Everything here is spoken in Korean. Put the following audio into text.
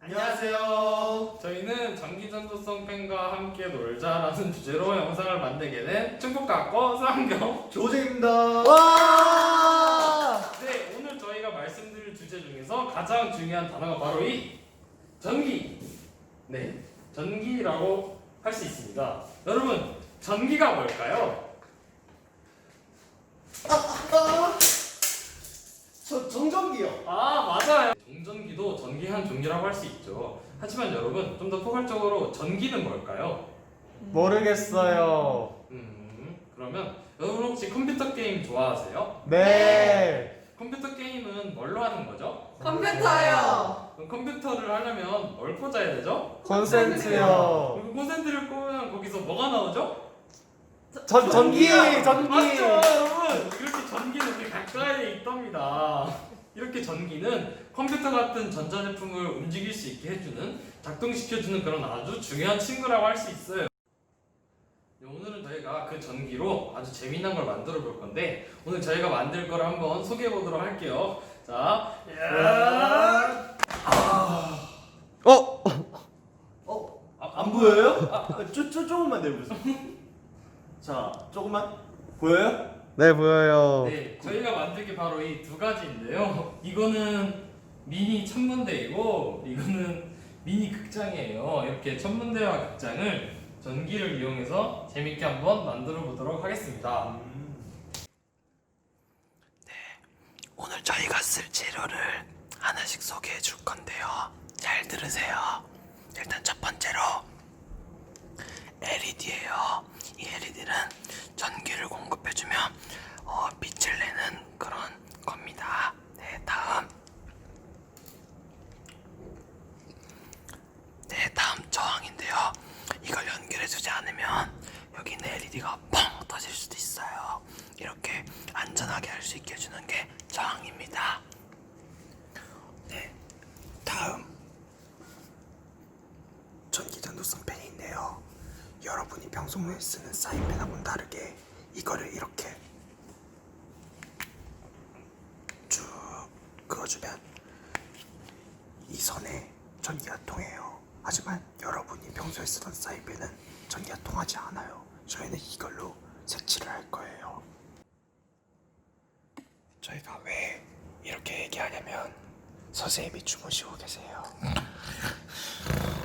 안녕하세요. 저희는 전기전도성 팬과 함께 놀자라는 주제로 영상을 만들게 된 충북학과 쌍경 조재입니다. 와! 네, 오늘 저희가 말씀드릴 주제 중에서 가장 중요한 단어가 바로 이 전기. 네, 전기라고 할 수 있습니다. 여러분, 전기가 뭘까요? 저 정전기요. 아, 맞아요. 정전기도 전기 한 종류라고 할 수 있죠. 하지만 여러분, 좀 더 포괄적으로 전기는 뭘까요? 모르겠어요. 음, 그러면 여러분 혹시 컴퓨터 게임 좋아하세요? 네. 컴퓨터 게임은 뭘로 하는 거죠? 컴퓨터요. 그럼 컴퓨터를 하려면 뭘 꽂아야 되죠? 콘센트요. 그리고 콘센트를 꽂으면 거기서 뭐가 나오죠? 전 전기 전기. 맞죠 여러분 이렇게 전기는 우리 가까이에 있답니다 이렇게 전기는 컴퓨터 같은 전자제품을 움직일 수 있게 해주는 작동시켜주는 그런 아주 중요한 친구라고 할 수 있어요 네, 오늘은 저희가 그 전기로 아주 재미난 걸 만들어 볼 건데 오늘 저희가 만들 거를 한번 소개해 보도록 할게요 자 어? 어? 아, 안 보여요? 아, 쪼, 쪼, 조금만 내보세요. 자, 조금만. 보여요? 네 보여요. 네, 저희가 만든 게 바로 이 두 가지인데요. 이거는 미니 천문대이고 이거는 미니 극장이에요. 이렇게 천문대와 극장을 전기를 이용해서 재밌게 한번 만들어 보도록 하겠습니다. 오늘 저희가 쓸 재료를 하나씩 소개해 줄 건데요. 잘 들으세요. 일단 첫 번째로 LED예요. 이 LED는 전기를 공급해주면 어, 빛을 내는 그런 겁니다. 네, 다음. 네, 다음 저항인데요. 이걸 연결 해주지 않으면 여기 있는 LED가 펑 터질 수도 있어요. 이렇게 안전하게 할 수 있게 해주는 게 저항입니다. 네, 다음 전기 전도성 펜인데요. 여러분이 평소에 쓰는 사인펜하고는 다르게 이거를 이렇게 쭉 그어주면 이 선에 전기가 통해요. 하지만 여러분이 평소에 쓰던 사인펜은 전기가 통하지 않아요. 저희는 이걸로 색칠을 할 거예요. 저희가 왜 이렇게 얘기하냐면 선생님이 주무시고 계세요.